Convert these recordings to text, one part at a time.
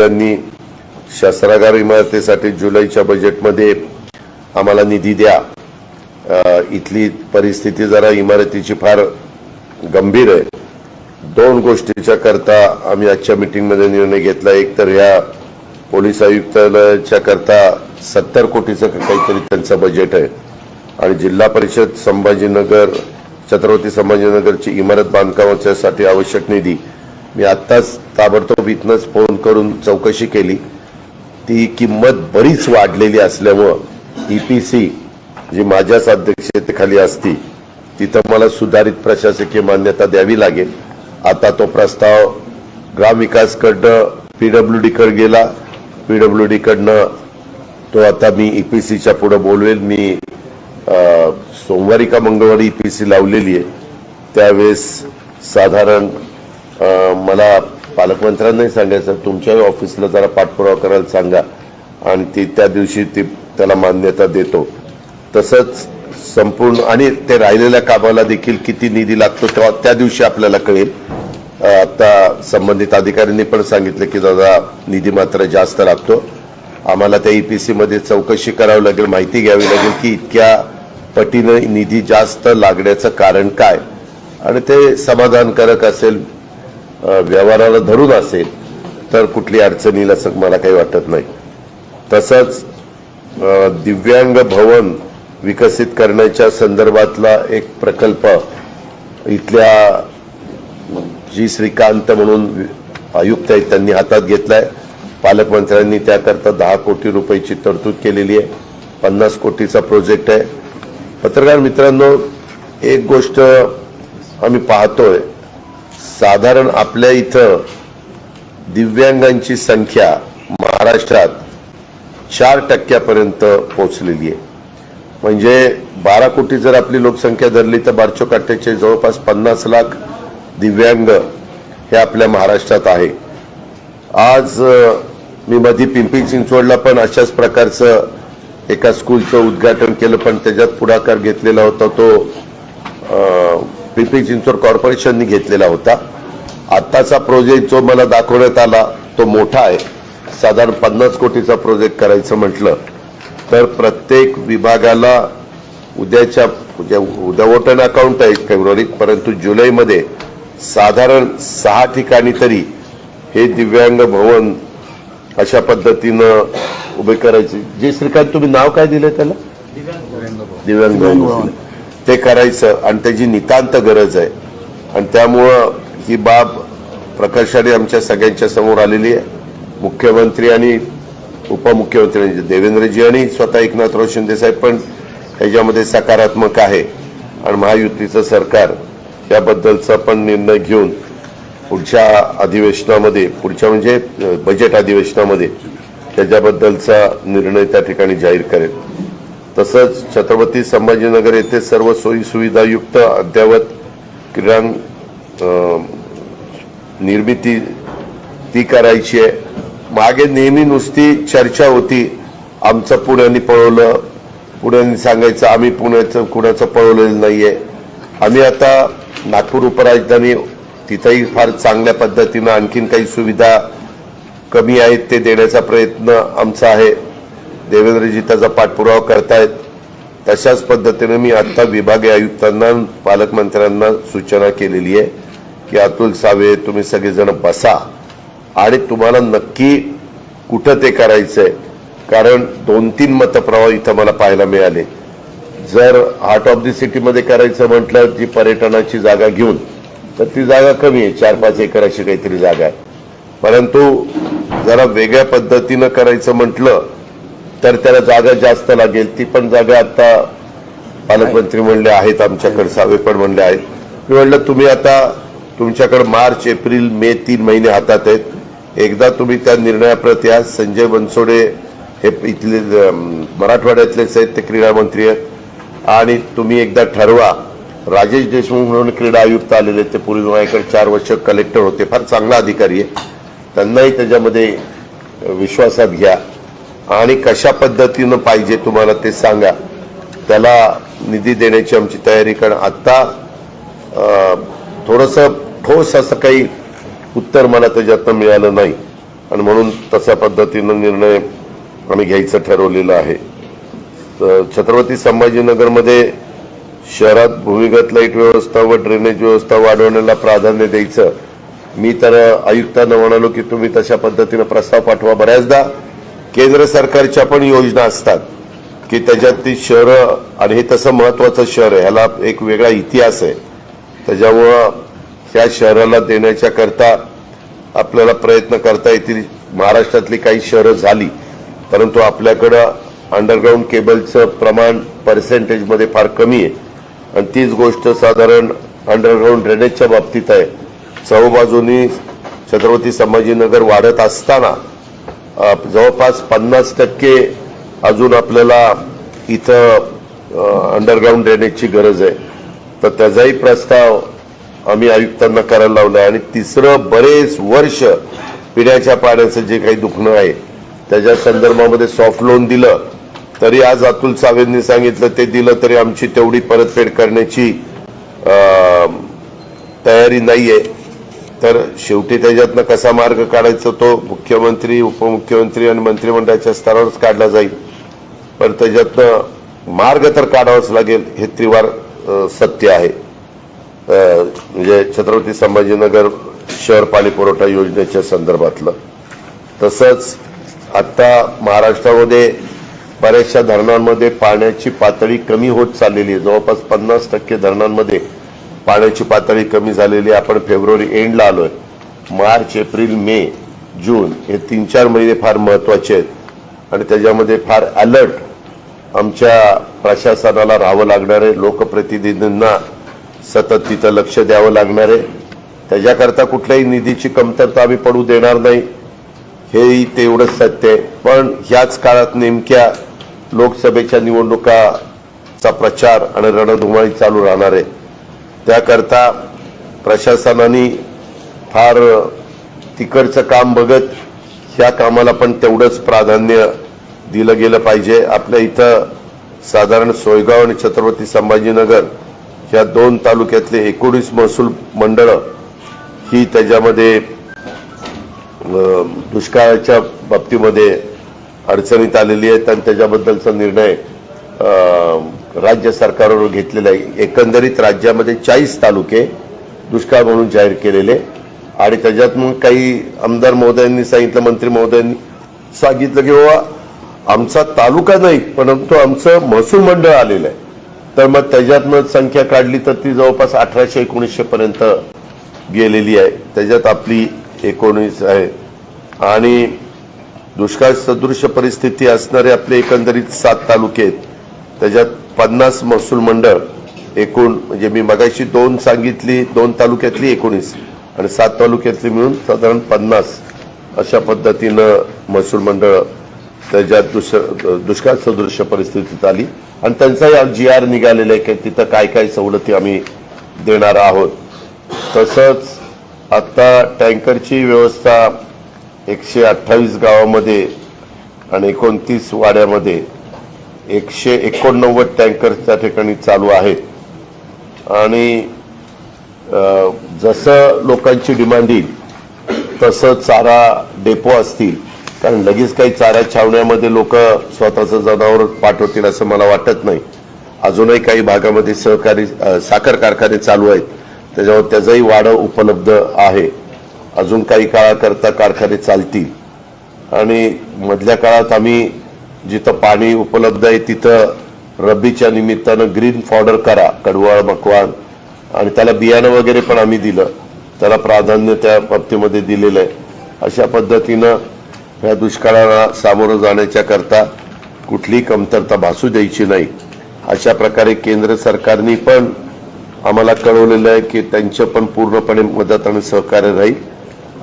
मुख्यमंत्र्यांनी शस्त्रागार इमारतीसाठी जुलैच्या बजेटमध्ये आम्हाला निधी द्या. इथली परिस्थिती जरा इमारतीची फार गंभीर आहे. दोन गोष्टीच्या करता आम्ही आजच्या मिटिंगमध्ये निर्णय घेतला. एक तर ह्या पोलीस आयुक्तालयाच्या करता सत्तर कोटीचं काहीतरी त्यांचं बजेट आहे. आणि जिल्हा परिषद संभाजीनगर छत्रपती संभाजीनगरची इमारत बांधकामाच्यासाठी आवश्यक निधी मी आत्ताच ताबडतोब इथनंच फोन करून चौकशी केली. ती किंमत बरीच वाढलेली असल्यामुळं ई पी सी जी माझ्याच अध्यक्षतेखाली असती तिथं मला सुधारित प्रशासकीय मान्यता द्यावी लागेल. आता तो प्रस्ताव ग्रामविकासकडनं पीडब्ल्यू डीकडे गेला. पी डब्ल्यू डीकडनं तो आता मी ई पी सीच्या पुढं बोलवेल. मी सोमवारी का मंगळवारी ई पी सी लावलेली आहे. त्यावेळेस साधारण मला पालकमंत्र्यांनाही सांगायचं तुमच्या ऑफिसला जरा पाठपुरावा करायला सांगा. आणि ती त्या दिवशी ती त्याला मान्यता देतो. तसंच संपूर्ण आणि ते राहिलेल्या कामाला देखील किती निधी लागतो तेव्हा त्या दिवशी आपल्याला कळेल. आता संबंधित अधिकाऱ्यांनी पण सांगितलं की दादा निधी मात्र जास्त लागतो. आम्हाला त्या यू पी सीमध्ये चौकशी करावी लागेल माहिती घ्यावी लागेल की इतक्या पटीनं निधी जास्त लागण्याचं कारण काय? आणि ते समाधानकारक असेल व्यवहाराला धरून असेल तर कुठली अडचण येईल असं मला काही वाटत नाही. तसंच दिव्यांग भवन विकसित करण्याच्या संदर्भातला एक प्रकल्प इथल्या जी श्रीकांत म्हणून आयुक्त आहेत त्यांनी हातात घेतलाय. पालकमंत्र्यांनी त्याकरता दहा कोटी रुपयाची तरतूद केलेली आहे. पन्नास कोटीचा प्रोजेक्ट आहे. पत्रकार मित्रांनो एक गोष्ट आम्ही पाहतोय. साधारण आपल्या इथं दिव्यांगांची संख्या महाराष्ट्रात चार टक्क्यापर्यंत पोचलेली आहे. म्हणजे बारा कोटी जर आपली लोकसंख्या धरली तर बारचो काट्याचे जवळपास पन्नास लाख दिव्यांग हे आपल्या महाराष्ट्रात आहे. आज मी मधी पिंपरी चिंचवडला पण अशाच प्रकारचं एका स्कूलचं उद्घाटन केलं पण त्याच्यात पुढाकार घेतलेला होता तो पिंपरी चिंचवड कॉर्पोरेशननी घेतलेला होता. आत्ताचा प्रोजेक्ट जो मला दाखवण्यात आला तो मोठा आहे. साधारण पन्नास कोटीचा प्रोजेक्ट करायचं म्हटलं तर प्रत्येक विभागाला उद्याच्या उद्या उद्या वोटर अकाउंट आहे फेब्रुवारीत परंतु जुलैमध्ये साधारण सहा ठिकाणी तरी हे दिव्यांग भवन अशा पद्धतीनं उभे करायचे. जे श्रीकांत तुम्ही नाव काय दिलं त्याला? दिव्यांग भवन. ते करायचं आणि त्याची नितांत गरज आहे. आणि त्यामुळं ही बाब प्रकर्षाने आमच्या सगळ्यांच्या समोर आलेली आहे. मुख्यमंत्री आणि उपमुख्यमंत्री म्हणजे देवेंद्रजी आणि स्वतः एकनाथराव शिंदेसाहेब पण त्याच्यामध्ये सकारात्मक आहे. आणि महायुतीचं सरकार याबद्दलचा पण निर्णय घेऊन पुढच्या अधिवेशनामध्ये पुढच्या म्हणजे बजेट अधिवेशनामध्ये त्याच्याबद्दलचा निर्णय त्या ठिकाणी जाहीर करेल. तसंच छत्रपती संभाजीनगर येथे सर्व सोयी सुविधायुक्त अद्ययावत क्रीडांग निर्मिती ती करायची आहे. मागे नेहमी नुसती चर्चा होती आमचं पुण्याने पळवलं पुण्याने सांगायचं आम्ही पुण्याचं कुणाचं पळवलेलं आहे आम्ही आता नागपूर उपराजधानी तिथंही फार चांगल्या पद्धतीनं आणखीन काही सुविधा कमी आहेत ते देण्याचा प्रयत्न आमचा आहे. देवेंद्रजी त्याचा पाठपुरावा करतायत. तशाच पद्धतीने मी आत्ता विभागीय आयुक्तांना पालकमंत्र्यांना सूचना केलेली आहे की अतुल सावे तुम्ही सगळेजण बसा. आणि तुम्हाला नक्की कुठं ते करायचंय? कारण दोन तीन मतप्रवाह इथं मला पाहायला मिळाले. जर हार्ट ऑफ दी सिटीमध्ये करायचं म्हटलं जी पर्यटनाची जागा घेऊन तर ती जागा कमी आहे चार पाच एकर अशी काहीतरी जागा आहे. परंतु जरा वेगळ्या पद्धतीनं करायचं म्हटलं तर त्याला जागा जास्त लागेल. ती पण जागा आता पालकमंत्री म्हणले आहेत आमच्याकडे सावे पण म्हणले आहेत. मी म्हणलं तुम्ही आता तुमच्याकडे मार्च एप्रिल मे तीन महिने हातात आहेत. एकदा तुम्ही त्या निर्णयाप्रती या. संजय बनसोडे हे इथले मराठवाड्यातलेच आहेत ते क्रीडा मंत्री आहेत. आणि तुम्ही एकदा ठरवा. राजेश देशमुख म्हणून क्रीडा आयुक्त आलेले आहेत, ते पूर्वी माझ्याकडे चार वर्ष कलेक्टर होते. फार चांगला अधिकारी आहे. त्यांनाही त्याच्यामध्ये विश्वासात घ्या. आणि कशा पद्धतीनं पाहिजे तुम्हाला ते सांगा. त्याला निधी देण्याची आमची तयारी कारण आत्ता थोडंसं ठोस असं काही उत्तर मला त्याच्यातनं मिळालं नाही. आणि म्हणून तशा पद्धतीनं निर्णय आम्ही घ्यायचं ठरवलेलं आहे. तर छत्रपती संभाजीनगरमध्ये शहरात भूमिगत लाइट व्यवस्था व ड्रेनेज व्यवस्था वाढवण्याला प्राधान्य द्यायचं. मी तर आयुक्तांना म्हणालो की तुम्ही तशा पद्धतीनं प्रस्ताव पाठवा बऱ्याचदा. केंद्र सरकारच्या पण योजना असतात की त्याच्यात ती शहरं आणि हे तसं महत्वाचं शहर आहे. ह्याला एक वेगळा इतिहास आहे. त्याच्यामुळं ह्या शहराला देण्याच्या करता आपल्याला प्रयत्न करता येतील. महाराष्ट्रातली काही शहरं झाली परंतु आपल्याकडं अंडरग्राऊंड केबलचं प्रमाण पर्सेंटेजमध्ये फार कमी आहे. आणि तीच गोष्ट साधारण अंडरग्राऊंड ड्रेनेजच्या बाबतीत आहे. चहूबाजूनी छत्रपती संभाजीनगर वाढत असताना जवळपास पन्नास टक्के अजून आपल्याला इथं अंडरग्राऊंड ड्रेनेजची गरज आहे. तर त्याचाही प्रस्ताव आम्ही आयुक्तांना करायला लावला आणि तिसरं बरेच वर्ष पिण्याच्या पाण्याचं जे काही दुखणं आहे त्याच्या संदर्भामध्ये सॉफ्ट लोन दिलं तरी आज अतुल सावेंनी सांगितलं ते दिलं तरी आमची तेवढी परतफेड करण्याची तयारी नाही आहे तर शेवटी त्याच्यातनं कसा मार्ग काढायचा तो मुख्यमंत्री उपमुख्यमंत्री आणि मंत्रिमंडळाच्या स्तरावरच काढला जाईल. पण त्याच्यातनं मार्ग तर काढावाच लागेल हे त्रिवार सत्य आहे. म्हणजे छत्रपती संभाजीनगर शहर पाणी पुरवठा योजनेच्या संदर्भातलं. तसंच आता महाराष्ट्रामध्ये बऱ्याचशा धरणांमध्ये पाण्याची पातळी कमी होत चाललेली आहे. जवळपास पन्नास टक्के धरणांमध्ये पाण्याची पातळी कमी झालेली आपण फेब्रुवारी एंडला आलोय. मार्च एप्रिल मे जून हे तीन चार महिने फार महत्त्वाचे आहेत. आणि त्याच्यामध्ये फार अलर्ट आमच्या प्रशासनाला राहावं लागणार आहे. लोकप्रतिनिधींना सतत तिथं लक्ष द्यावं लागणार आहे. त्याच्याकरता कुठल्याही निधीची कमतरता आम्ही पडू देणार नाही. हेही तेवढंच सत्य आहे. पण ह्याच काळात नेमक्या लोकसभेच्या निवडणुकाचा प्रचार आणि रणधुमाळी चालू राहणार आहे. त्याकरता प्रशासनाने फार तिकडचं काम बघत ह्या कामाला पण तेवढंच प्राधान्य दिलं गेलं पाहिजे. आपल्या इथं साधारण सोयगाव आणि छत्रपती संभाजीनगर ह्या दोन तालुक्यातले एकोणीस महसूल मंडळं ही त्याच्यामध्ये दुष्काळाच्या बाबतीमध्ये अडचणीत आलेली आहेत आणि त्याच्याबद्दलचा निर्णय राज्य सरकारवर घेतलेला आहे एकंदरीत राज्यामध्ये चाळीस तालुके दुष्काळ म्हणून जाहीर केलेले. आणि त्याच्यात मग काही आमदार महोदयांनी सांगितलं मंत्री महोदयांनी सांगितलं की बाबा आमचा तालुका नाही परंतु आमचं महसूल मंडळ आलेलं आहे. तर मग त्याच्यातनं संख्या काढली तर ती जवळपास अठराशे एकोणीसशे पर्यंत गेलेली आहे. त्याच्यात आपली एकोणीस आहे. आणि दुष्काळ सदृश परिस्थिती असणारे आपले एकंदरीत सात तालुके आहेत. त्याच्यात पन्नास महसूल मंडळ एकूण म्हणजे मी मगाशी दोन सांगितली दोन तालुक्यातली एकोणीस आणि सात तालुक्यातली मिळून साधारण पन्नास अशा पद्धतीनं महसूल मंडळ त्याच्यात दुस दुष्काळ सदृश परिस्थितीत आली. आणि त्यांचाही जी आर निघालेला आहे की तिथं काय काय सवलती आम्ही देणार आहोत. तसंच आत्ता टँकरची व्यवस्था एकशे अठ्ठावीस गावामध्ये आणि एकोणतीस वाड्यामध्ये एकशे एकोणनव्वद टँकर त्या ठिकाणी चालू आहेत. आणि जसं लोकांची डिमांड येईल तसं चारा डेपो असतील. कारण लगेच काही चारा छावण्यामध्ये लोक स्वतःचं जनावर पाठवतील असं मला वाटत नाही. अजूनही काही भागामध्ये सहकारी साखर कारखाने चालू आहेत. त्याच्यावर त्याचाही वाढ उपलब्ध आहे. अजून काही काळाकरता कारखाने चालतील. आणि मधल्या काळात आम्ही जिथं पाणी उपलब्ध आहे तिथं रब्बीच्या निमित्तानं ग्रीन फॉर्डर करा कडवळ मकवान आणि त्याला बियाणं वगैरे पण आम्ही दिलं. त्याला प्राधान्य त्या बाबतीमध्ये दिलेलं आहे. अशा पद्धतीनं ह्या दुष्काळाला सामोरं जाण्याच्या करता कुठलीही कमतरता भासू द्यायची नाही. अशा प्रकारे केंद्र सरकारने पण आम्हाला कळवलेलं आहे की त्यांचं पण पूर्णपणे मदत आणि सहकार्य राहील.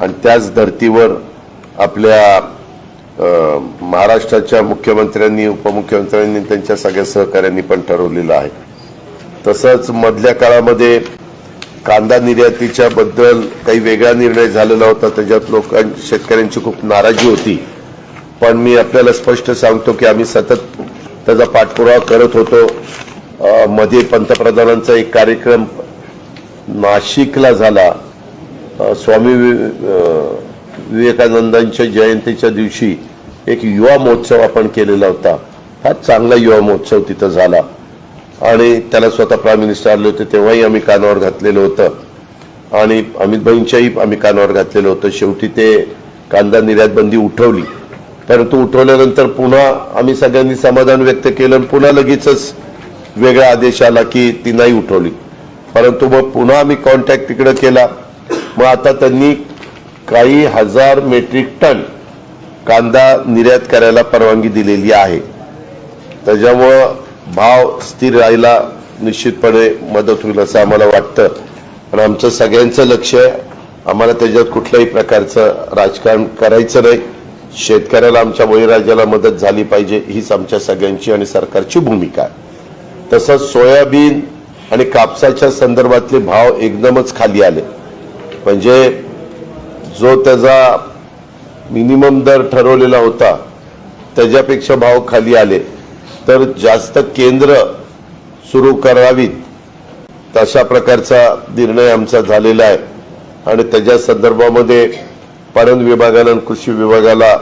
आणि त्याच धर्तीवर आपल्या महाराष्ट्राच्या मुख्यमंत्र्यांनी उपमुख्यमंत्र्यांनी त्यांच्या सगळ्या सहकार्यांनी पण ठरवलेलं आहे. तसंच मधल्या काळामध्ये कांदा निर्यातीच्या बद्दल काही वेगळा निर्णय झालेला होता. त्याच्यात लोकां शेतकऱ्यांची खूप नाराजी होती. पण मी आपल्याला स्पष्ट सांगतो की आम्ही सतत त्याचा पाठपुरावा करत होतो. मध्ये पंतप्रधानांचा एक कार्यक्रम नाशिकला झाला. स्वामी विवेकानंदांच्या जयंतीच्या दिवशी एक युवा महोत्सव आपण केलेला होता. हा चांगला युवा महोत्सव तिथं झाला. आणि त्याला स्वतः प्राईम मिनिस्टर आले होते तेव्हाही आम्ही कानावर घातलेलं होतं. आणि अमित भाईंच्याही आम्ही कानावर घातलेलं होतं. शेवटी ते कांदा निर्यात बंदी उठवली. परंतु उठवल्यानंतर पुन्हा आम्ही सगळ्यांनी समाधान व्यक्त केलं आणि पुन्हा लगेचच वेगळा आदेश आला की ती नाही उठवली. परंतु मग पुन्हा आम्ही कॉन्टॅक्ट तिकडे केला. मग आता त्यांनी काही हजार मेट्रिक टन कांदा निर्यात करायला परवानगी दिलेली आहे. त्याच्यामुळं भाव स्थिर राहायला निश्चितपणे मदत होईल असं आम्हाला वाटतं. पण आमचं सगळ्यांचं लक्ष आहे. आम्हाला त्याच्यात कुठल्याही प्रकारचं राजकारण करायचं नाही. शेतकऱ्याला आमच्या बळीराजाला मदत झाली पाहिजे हीच आमच्या सगळ्यांची आणि सरकारची भूमिका आहे. तसंच सोयाबीन आणि कापसाच्या संदर्भातले भाव एकदमच खाली आले. म्हणजे जो त्याचा मिनिमम दर ठरवलेला होता. त्याच्यापेक्षा भाव खाली आले. तर जास्त केंद्र सुरू करावीत. तशा प्रकारचा निर्णय आमचा झालेला आहे. आणि त्याच्या संदर्भामध्ये पणन विभागानं आणि कृषी विभागाला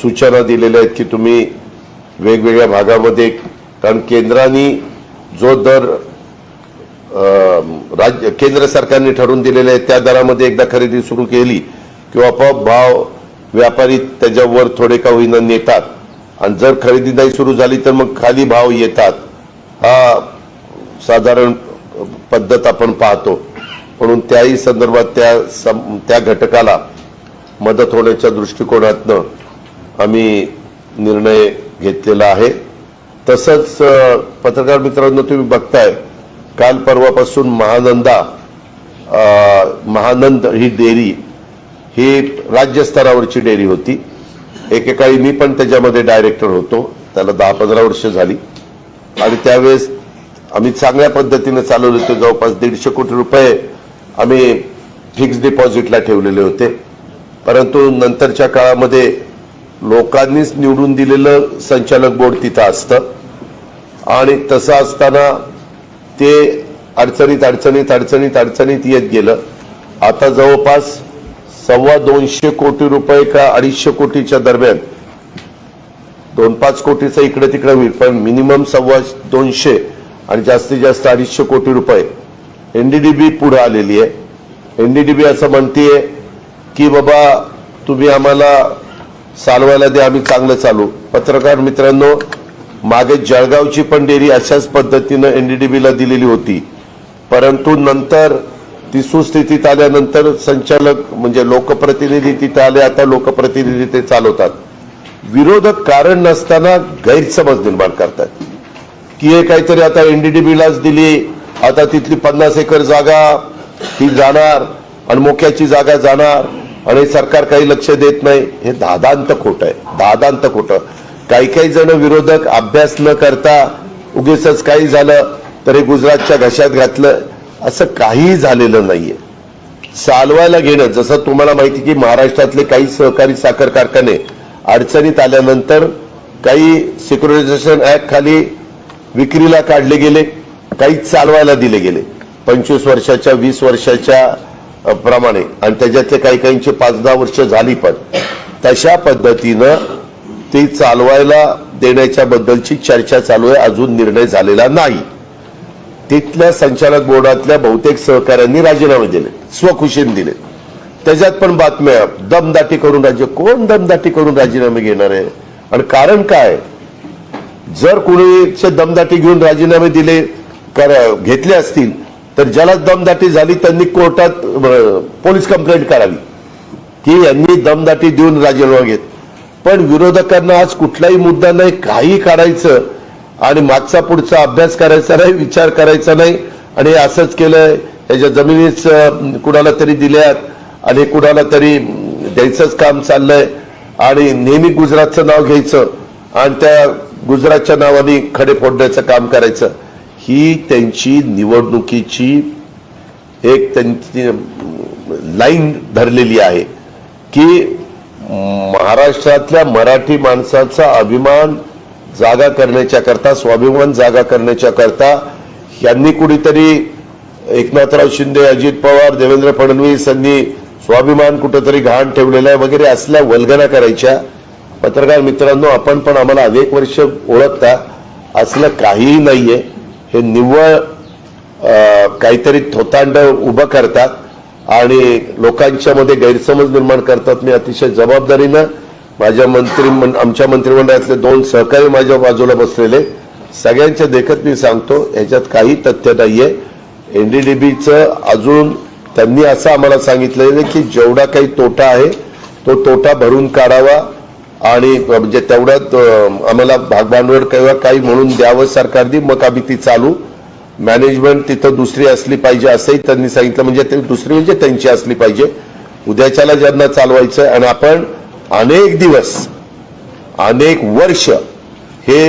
सूचना दिलेल्या आहेत की तुम्ही वेगवेगळ्या भागामध्ये कारण केंद्राने जो दर राज्य केंद्र सरकारने ठरवून दिलेले आहे त्या दरामध्ये एकदा खरेदी सुरू केली किंवा आपोआप भाव व्यापारी त्याच्यावर थोडे का होईना नेतात. आणि जर खरेदी नाही सुरू झाली तर मग खाली भाव येतात. हा साधारण पद्धत आपण पाहतो. म्हणून त्याही संदर्भात त्या सम- त्या घटकाला मदत होण्याच्या दृष्टिकोनातनं आम्ही निर्णय घेतलेला आहे. तसंच पत्रकार मित्रांनो तुम्ही बघताय काल परवापासून महानंदा महानंद ही डेअरी ही राज्यस्तरावरची डेअरी होती. एकेकाळी मी पण त्याच्यामध्ये डायरेक्टर होतो. त्याला दहा पंधरा वर्ष झाली. आणि त्यावेळेस आम्ही चांगल्या पद्धतीनं चालवले होते. जवळपास दीडशे कोटी रुपये आम्ही फिक्स डिपॉझिटला ठेवलेले होते. परंतु नंतरच्या काळामध्ये लोकांनीच निवडून दिलेलं संचालक बोर्ड तिथं असतं. आणि तसं असताना ते अडचणीत अडचणीत अडचणीत अडचणीत येत गेलं. आता जवळपास सव्वा दोनशे कोटी रुपये का अडीचशे कोटीच्या दरम्यान. दोन पाच कोटीचं इकडे तिकडे होईल पण मिनिमम सव्वा दोनशे आणि जास्तीत जास्त अडीचशे कोटी रुपये. एनडीडीबी पुढे आलेली आहे. एनडीडीबी असं म्हणतीये की बाबा तुम्ही आम्हाला चालवायला द्या आम्ही चांगलं चालू. पत्रकार मित्रांनो मागे जळगावची पण डेअरी अशाच पद्धतीनं एनडीडीबीला दिलेली होती. परंतु नंतर ती सुस्थितीत आल्यानंतर संचालक म्हणजे लोकप्रतिनिधी तिथे आले आता लोकप्रतिनिधी ते चालवतात. विरोधक कारण नसताना गैरसमज निर्माण करतात. की हे काहीतरी आता एनडीडीबीलाच दिली आता तिथली पन्नास एकर जागा ती जाणार आणि मोक्याची जागा जाणार आणि सरकार काही लक्ष देत नाही हे दादांत खोट आहे. दादांत खोटं. काही काही जण विरोधक अभ्यास न करता उगीच काही झालं तर हे गुजरातच्या घशात घातलं असं काहीही झालेलं नाहीये. चालवायला घेणं जसं तुम्हाला माहिती की महाराष्ट्रातले काही सहकारी साखर कारखाने अडचणीत आल्यानंतर काही सिक्युरिटायझेशन ऍक्ट खाली विक्रीला काढले गेले काही चालवायला दिले गेले. पंचवीस वर्षाच्या वीस वर्षाच्या प्रमाणे. आणि त्याच्यातले काही काहींची पाच दहा वर्ष झाली पण. तशा पद्धतीनं ती चालवायला देण्याच्या बद्दलची चर्चा चालू आहे. अजून निर्णय झालेला नाही. तिथल्या संचालक बोर्डातल्या बहुतेक सहकाऱ्यांनी राजीनामे दिले स्वखुशीने दिले. त्याच्यात पण बातम्या दमदाटी करून राज्य कोण दमदाटी करून राजीनामे घेणार आहे? आणि कारण काय? जर कुणीचे दमदाटी घेऊन राजीनामे दिले कर घेतले असतील तर ज्याला दमदाटी झाली त्यांनी कोर्टात पोलीस कंप्लेंट करावी. की यांनी दमदाटी देऊन राजीनामा घेत. पण विरोधकांना आज कुठलाही मुद्दा नाही काही काढायचं आणि मागचा पुढचा अभ्यास करायचा नाही विचार करायचा नाही. आणि असंच केलंय. याच्या जमिनीच कुणाला तरी दिल्यात आणि कुणाला तरी द्यायचंच काम चाललंय. आणि नेहमी गुजरातचं नाव घ्यायचं आणि त्या गुजरातच्या नावाने खडे फोडण्याचं काम करायचं. ही त्यांची निवडणुकीची एक त्यांची लाईन धरलेली आहे की महाराष्ट्रातल्या मराठी माणसाचा अभिमान जागा करण्याच्या करता स्वाभिमान जागा करण्याच्या करता यांनी कुणीतरी एकनाथराव शिंदे अजित पवार देवेंद्र फडणवीस यांनी स्वाभिमान कुठंतरी घाण ठेवलेला आहे वगैरे असल्या वल्गना करायच्या. पत्रकार मित्रांनो आपण पण आम्हाला अनेक वर्ष ओळखता असलं काहीही नाहीये. हे निव्वळ काहीतरी थोतांड उभं करतात आणि लोकांच्या मध्ये गैरसमज निर्माण करतात. मी अतिशय जबाबदारीनं माझ्या मंत्री आमच्या मंत्रिमंडळातले दोन सहकारी माझ्या बाजूला बसलेले. सगळ्यांच्या देखत मी सांगतो ह्याच्यात काही तथ्य नाहीये. एनडीडीबीचं अजून त्यांनी असं आम्हाला सांगितलेलं आहे की जेवढा काही तोटा आहे तो तोटा भरून काढावा आणि म्हणजे तेवढ्यात आम्हाला भागभांडवल किंवा काही म्हणून द्यावं सरकारने मग आम्ही ती चालू. मॅनेजमेंट तिथं दुसरी असली पाहिजे असंही त्यांनी सांगितलं म्हणजे ते दुसरी म्हणजे त्यांची असली पाहिजे. उद्याच्याला ज्यांना चालवायचं आहे आणि आपण अनेक दिवस अनेक वर्ष हे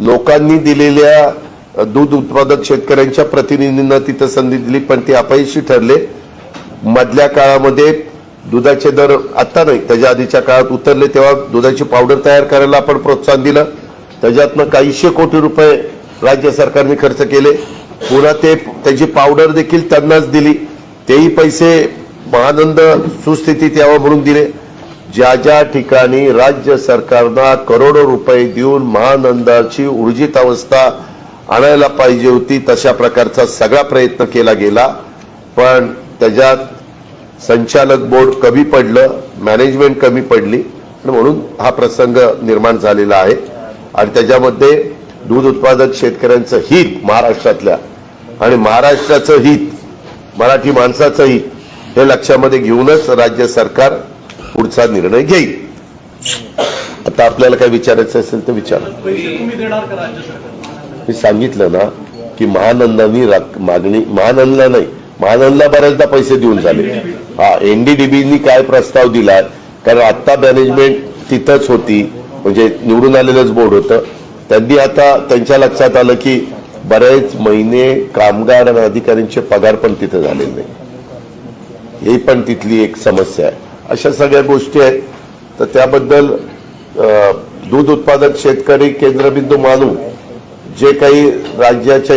लोकांनी दिलेल्या दूध उत्पादक शेतकऱ्यांच्या प्रतिनिधींना तिथं संधी दिली पण ते अपयशी ठरले. मधल्या काळामध्ये दुधाचे दर आता नाही त्याच्या आधीच्या काळात उतरले तेव्हा दुधाची पावडर तयार करायला आपण प्रोत्साहन दिलं. त्याच्यातनं काहीशे कोटी रुपये राज्य सरकारने खर्च केले. पुन्हा ते त्याची पावडर देखील त्यांनाच दिली. तेही पैसे महानंद सुस्थितीत यावं म्हणून दिले. ज्या ज्या ठिकाणी राज्य सरकारनं करोडो रुपये देऊन महानंदाची ऊर्जित अवस्था आणायला पाहिजे होती तशा प्रकारचा सगळा प्रयत्न केला गेला. पण त्याच्यात संचालक बोर्ड कमी पडलं मॅनेजमेंट कमी पडली. म्हणून हा प्रसंग निर्माण झालेला आहे. आणि त्याच्यामध्ये दूध उत्पादक शेतकऱ्यांचं हित महाराष्ट्रातल्या. आणि महाराष्ट्राचं हित मराठी माणसाचं हित हे लक्षामध्ये घेऊनच राज्य सरकार पुढचा निर्णय घेईल. आता आपल्याला काय विचारायचं असेल तर विचारा. मी सांगितलं ना की महानंदानी मागणी महानंदला नाही महानंदला बऱ्याचदा पैसे देऊन झाले. हा एनडीडीबीनी काय प्रस्ताव दिलाय कारण आता मॅनेजमेंट तिथंच होती म्हणजे निवडून आलेलंच बोर्ड होतं. त्यांनी आता त्यांच्या लक्षात आलं की बरेच महिने कामगार आणि अधिकाऱ्यांचे पगार पण तिथं झालेले नाही. ही पण तिथली एक समस्या आहे. अशा सगळ्या गोष्टी आहेत. तर त्याबद्दल दूध उत्पादक शेतकरी केंद्रबिंदू मानून जे काही राज्याच्या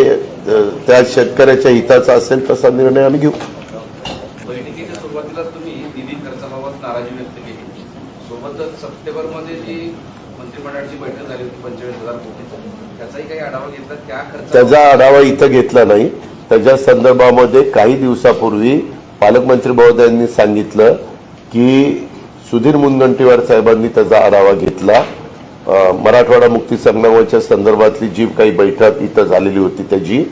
त्या शेतकऱ्याच्या हिताचा असेल तसा निर्णय आम्ही घेऊ. बैठकीच्या सुरुवातीला तुम्ही निधी खर्चाबाबत नाराजी व्यक्त केली. सोबतच सप्टेंबरमध्ये जी मंत्रिमंडळाची बैठक झाली होती पंचवीस हजार त्याचाही काही आढावा घेतला? त्या खर्च त्याचा आढावा इथं घेतला नाही. त्याच्या संदर्भामध्ये काही दिवसापूर्वी पालकमंत्री महोदयांनी सांगितलं की सुधीर मुनगंटीवार साहेबांनी त्याचा आढावा घेतला. मराठवाडा मुक्ती संग्रामाच्या संदर्भातली जी काही बैठक इथं झालेली होती त्याची.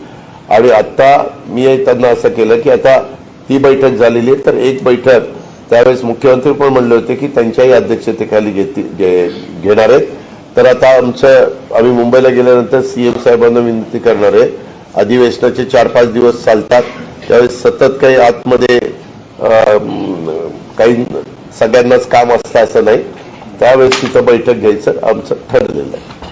आणि आता मी त्यांना असं केलं की आता ती बैठक झालेली आहे. तर एक बैठक त्यावेळेस मुख्यमंत्री पण म्हणले होते की त्यांच्याही अध्यक्षतेखाली घेती घे- घेणार आहेत. तर आता आमचं आम्ही मुंबईला गेल्यानंतर सीएम साहेबांना विनंती करणार आहे. अधिवेशनाचे चार पाच दिवस चालतात. त्यावेळेस सतत काही आतमध्ये काही सगळ्यांनाच काम असतं असं नाही. त्यावेळेस तिथं बैठक घ्यायचं आमचं ठरलेलं आहे.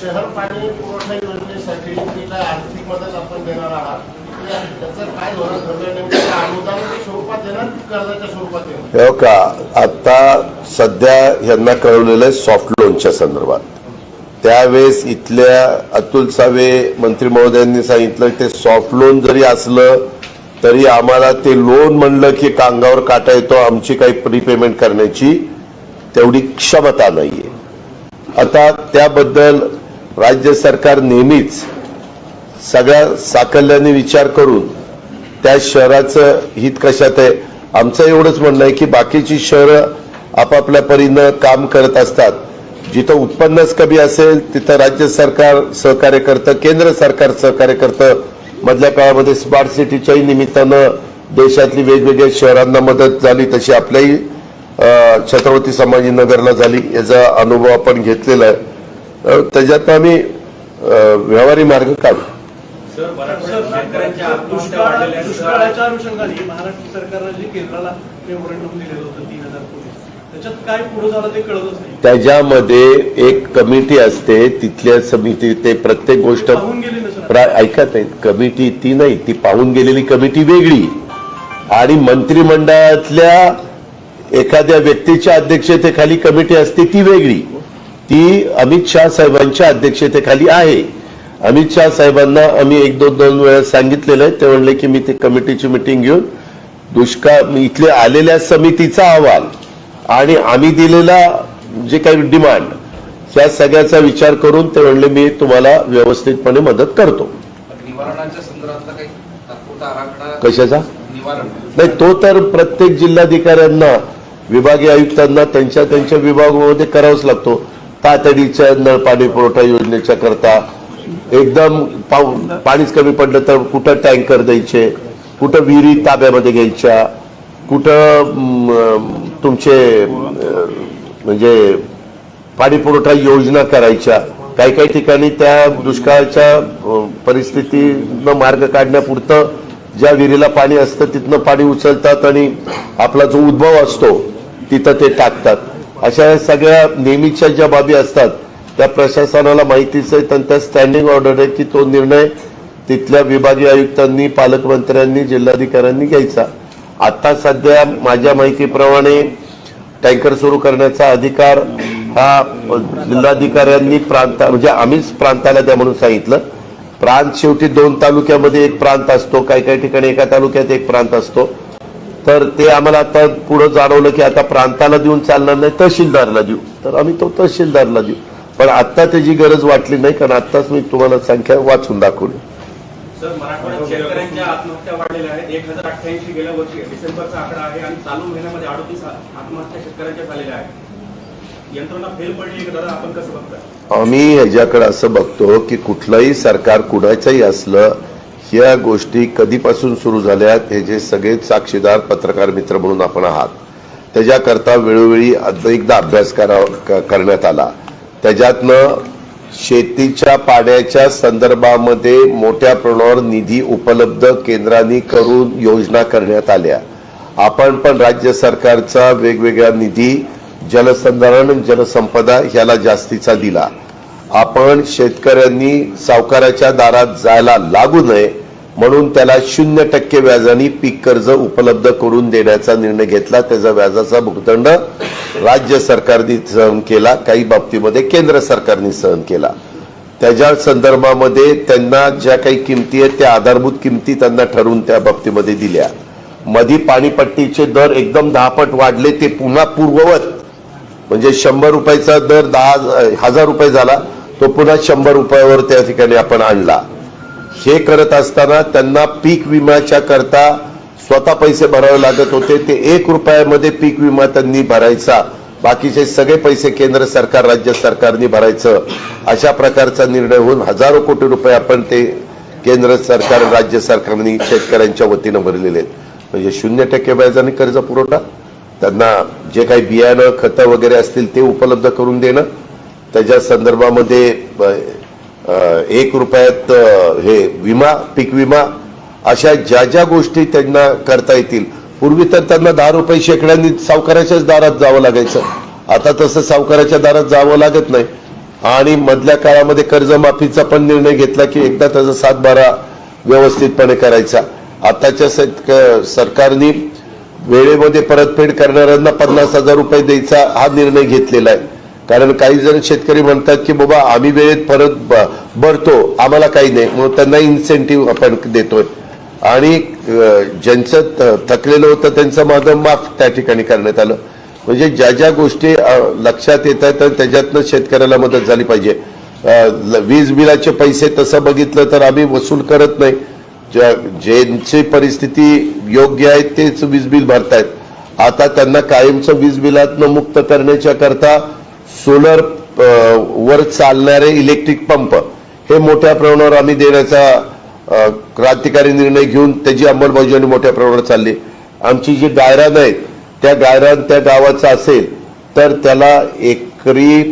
शहर पाणी पुरवठा योजनेसाठी आर्थिक मदत आपण देणार आहात. की हो का? आता सध्या यांना कळवलेलं आहे सॉफ्ट लोनच्या संदर्भात. त्यावेळेस इथल्या अतुल सावे मंत्री महोदयांनी सांगितलं ते सॉफ्ट लोन जरी असलं तरी आम्हाला ते लोन म्हणलं की कांगावर काटा येतो आमची काही प्रीपेमेंट करण्याची तेवढी क्षमता नाहीये. आता त्याबद्दल राज्य सरकार नेहमीच सगळ्या साकल्याने विचार करून त्या शहराचं हित कशात आहे? आमचं एवढंच म्हणणं आहे की बाकीची शहरं आपापल्या परीनं काम करत असतात. जिथं उत्पन्नच कमी असेल तिथं राज्य सरकार सहकार्य करतं केंद्र सरकार सहकार्य करतं मधल्या काळामध्ये स्मार्ट सिटीच्याही निमित्तानं देशातली वेगवेगळ्या शहरांना मदत झाली तशी आपल्याही अं, छत्रपती संभाजीनगरला झाली याचा अनुभव आपण घेतलेला आहे. त्याच्यात आम्ही अं, व्यवहारी मार्ग काढू. सर शेतकऱ्यांच्या दुष्काळ दुष्काळाच्या अनुषंगाने महाराष्ट्र सरकारनं जे केंद्राला मेमोरंडम दिलेलं होतं तीन हजार कोटी. त्याच्यात काय पुढे झालं ते कळतच नाही. त्याच्यामध्ये एक कमिटी असते तिथल्या समिती ते प्रत्येक गोष्ट पाहून ऐकत आहेत. कमिटी ती नाही ती पाहून गेलेली कमिटी वेगळी. आणि मंत्रिमंडळातल्या एखाद्या व्यक्तीच्या अध्यक्षतेखाली कमिटी असते ती वेगळी. ती अमित शहा साहेबांच्या अध्यक्षतेखाली आहे. अमित शहा साहेबांना आम्ही एक दोन दोन वेळा सांगितलेलं आहे. ते म्हणले की मी ते कमिटीची मिटिंग घेऊन दुष्काळ इथले आलेल्या समितीचा अहवाल आणि आम्ही दिलेला जे काही डिमांड त्या सगळ्याचा विचार करून ते म्हणले मी तुम्हाला व्यवस्थितपणे मदत करतो. कशाचा? नाही तो तर प्रत्येक जिल्हाधिकाऱ्यांना विभागीय आयुक्तांना त्यांच्या त्यांच्या विभागामध्ये करावाच लागतो. तातडीच्या नळ पाणी पुरवठा योजनेच्या करता एकदम पाणीच कमी पडलं तर कुठं टँकर द्यायचे कुठं विहिरी ताब्यामध्ये घ्यायच्या कुठं तुमचे म्हणजे पाणी पुरवठा योजना करायच्या. काही काही ठिकाणी त्या दुष्काळाच्या परिस्थितीनं मार्ग काढण्यापुरतं ज्या विहिरीला पाणी असतं तिथनं पाणी उचलतात आणि आपला जो उद्भव असतो तिथं ते टाकतात. अशा सगळ्या नेहमीच्या ज्या बाबी असतात त्या प्रशासनाला माहितीच आहे आणि त्या स्टँडिंग ऑर्डर आहे की तो निर्णय तिथल्या विभागीय आयुक्तांनी पालकमंत्र्यांनी जिल्हाधिकाऱ्यांनी घ्यायचा. आता सध्या माझ्या माहितीप्रमाणे टँकर सुरू करण्याचा अधिकार हा जिल्हाधिकाऱ्यांनी प्रांत म्हणजे आम्हीच प्रांताला द्या म्हणून सांगितलं. प्रांत शेवटी दोन तालुक्यामध्ये एक प्रांत असतो काही काही ठिकाणी एका तालुक्यात एक प्रांत असतो. तर ते आम्हाला आता पुढं जाणवलं की आता प्रांताला देऊन चालणार नाही तहसीलदारला देऊ. तर आम्ही तो तहसीलदारला देऊ. पण आत्ता त्याची गरज वाटली नाही कारण आत्ताच मी तुम्हाला संख्या वाचून दाखवली. शेतकऱ्यांच्या आत्महत्या वाढलेल्या आहेत. एक हजार अठ्ठ्याऐंशी गेल्या वर्षी डिसेंबरचा आकडा आहे आणि चालू महिन्यामध्ये अडतीस आत्महत्या शेतकऱ्यांच्या झालेल्या आहेत. आम्ही ह्याच्याकडे असं बघतो की कुठलंही सरकार कुणाचंही असलं ह्या गोष्टी कधीपासून सुरू झाल्यात हे जे सगळे साक्षीदार पत्रकार मित्र म्हणून आपण आहात त्याच्याकरता वेळोवेळी एकदा अभ्यास करा करण्यात आला. त्याच्यातनं शेतीच्या पाण्याच्या संदर्भामध्ये मोठ्या प्रमाणावर निधी उपलब्ध केंद्रांनी करून योजना करण्यात आल्या. आपण पण राज्य सरकारचा वेगवेगळा निधी जलसंधारण जलसंपदा ह्याला जास्तीचा दिला. आपण शेतकऱ्यांनी सावकाराच्या दारात जायला लागू नये म्हणून त्याला शून्य टक्के व्याजाने पीक कर्ज उपलब्ध करून देण्याचा निर्णय घेतला. त्याचा व्याजाचा भुगदंड राज्य सरकारने सहन केला काही बाबतीमध्ये केंद्र सरकारने सहन केला. त्याच्या संदर्भामध्ये त्यांना ज्या काही किमती आहेत त्या आधारभूत किमती त्यांना ठरवून त्या बाबतीमध्ये दिल्या. मधी पाणीपट्टीचे दर एकदम दहापट वाढले ते पुन्हा पूर्ववत म्हणजे शंभर रुपयाचा दर दहा हजार रुपये झाला तो पुन्हा शंभर रुपयावर त्या ठिकाणी आपण आणला. हे करत असताना त्यांना पीक विम्याच्या करता स्वतः पैसे भरावे लागत होते. ते एक रुपयामध्ये पीक विमा त्यांनी भरायचा. बाकीचे सगळे पैसे केंद्र सरकार राज्य सरकारने भरायचं. अशा प्रकारचा निर्णय होऊन हजारो कोटी रुपये आपण ते केंद्र सरकार राज्य सरकारने शेतकऱ्यांच्या वतीनं भरलेले आहेत. म्हणजे शून्य टक्के व्याजाने कर्ज पुरवठा त्यांना जे काही बियाणं खतं वगैरे असतील ते उपलब्ध करून देणं. त्याच्या संदर्भामध्ये एक रुपयात हे विमा पीक विमा अशा ज्या ज्या गोष्टी त्यांना करता येतील. पूर्वी तर त्यांना दहा रुपये शेकड्यांनी सावकाराच्याच दारात जावं लागायचं. आता तसं सावकाराच्या दारात जावं लागत नाही. आणि मधल्या काळामध्ये कर्जमाफीचा पण निर्णय घेतला की एकदा त्याचा सातबारा व्यवस्थितपणे करायचा. आताच्या सरकारनी सरकारने वेळेमध्ये परतफेड करणाऱ्यांना पन्नास हजार रुपये द्यायचा हा निर्णय घेतलेला आहे. कारण काही जण शेतकरी म्हणतात की बाबा आम्ही वेळेत परत ब- भरतो आम्हाला काही नाही. मग त्यांना इन्सेंटिव्ह आपण देतोय. आणि ज्यांचं थकलेलं होतं त्यांचं माझं माफ त्या ठिकाणी करण्यात आलं. म्हणजे ज्या ज्या गोष्टी लक्षात येत आहेत तर त्याच्यातनं शेतकऱ्याला मदत झाली पाहिजे. ल- वीज बिलाचे पैसे तसं बघितलं तर आम्ही वसूल करत नाही. ज्या ज्यांची परिस्थिती योग्य आहे तेच वीज बिल भरतायत. आता त्यांना कायमचं वीज बिलातनं मुक्त करण्याच्या करता सोलर वर चालणारे इलेक्ट्रिक पंप हे मोठ्या प्रमाणावर आम्ही देण्याचा क्रांतिकारी निर्णय घेऊन त्याची अंमलबजावणी मोठ्या प्रमाणावर चालली. आमची जी गायरान आहेत त्या गायरान त्या गावाचा असेल तर त्याला एकरी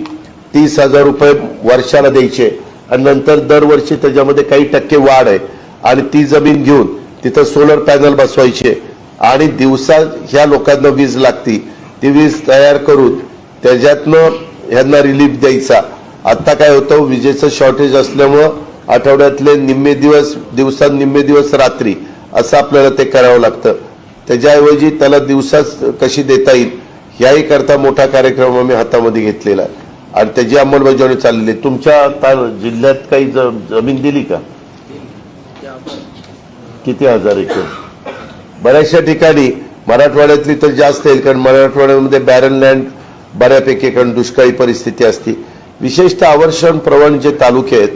तीस हजार रुपये वर्षाला द्यायचे. आणि नंतर दरवर्षी त्याच्यामध्ये काही टक्के वाढ आहे. आणि ती जमीन घेऊन तिथं सोलर पॅनल बसवायचे. आणि दिवसा ह्या लोकांना वीज लागती. ती वीज तयार करून त्याच्यातनं ह्यांना रिलीफ द्यायचा. आता काय होतं विजेचं शॉर्टेज असल्यामुळं आठवड्यातले निम्मे दिवस दिवसात निम्मे दिवस रात्री असं आपल्याला ते करावं लागतं. त्याच्याऐवजी त्याला दिवसाच कशी देता येईल याही करता मोठा कार्यक्रम आम्ही हातामध्ये घेतलेला आहे. आणि त्याची अंमलबजावणी चाललेली आहे. तुमच्या जिल्ह्यात काही जमीन दिली का? किती हजार एकर बऱ्याचशा ठिकाणी मराठवाड्यातली तर जास्त येईल कारण मराठवाड्यामध्ये बॅरन लँड बऱ्यापैकी कारण दुष्काळी परिस्थिती असते. विशेषतः आवर्षण प्रवण जे तालुके आहेत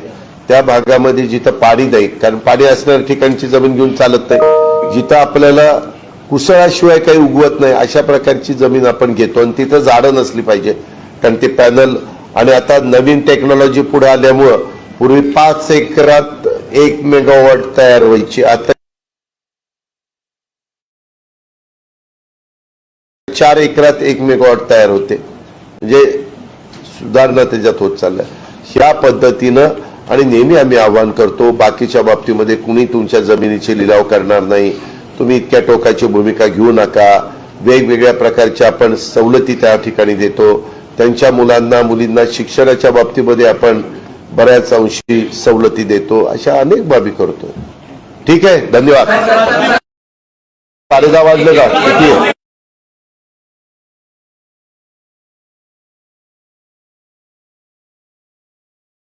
त्या भागामध्ये जिथं पाणी नाही कारण पाणी असणाऱ्या ठिकाणची जमीन घेऊन चालत नाही. जिथं आपल्याला कुसळाशिवाय काही उगवत नाही अशा प्रकारची जमीन आपण घेतो. आणि तिथं झाडं नसली पाहिजे कारण ते पॅनल आणि आता नवीन टेक्नॉलॉजी पुढे आल्यामुळं पूर्वी पाच एकरात एक मेगावॉट तयार व्हायची. आता चार एकरात एक मेगावॉट तयार होते. म्हणजे सुधारणा त्याच्यात होत चालल्या. ह्या पद्धतीनं आणि नेहमी आम्ही आव्हान करतो बाकीच्या बाबतीमध्ये कुणी तुमच्या जमिनीचे लिलाव करणार नाही तुम्ही इतक्या टोकाची भूमिका घेऊ नका वेगवेगळ्या प्रकारच्या आपण सवलती त्या ठिकाणी देतो. त्यांच्या मुलांना मुलींना शिक्षणाच्या बाबतीमध्ये आपण बऱ्याच अंशी सवलती देतो अशा अनेक बाबी करतो. ठीक आहे? धन्यवाद. साडेदहा वाजले का? किती आहे?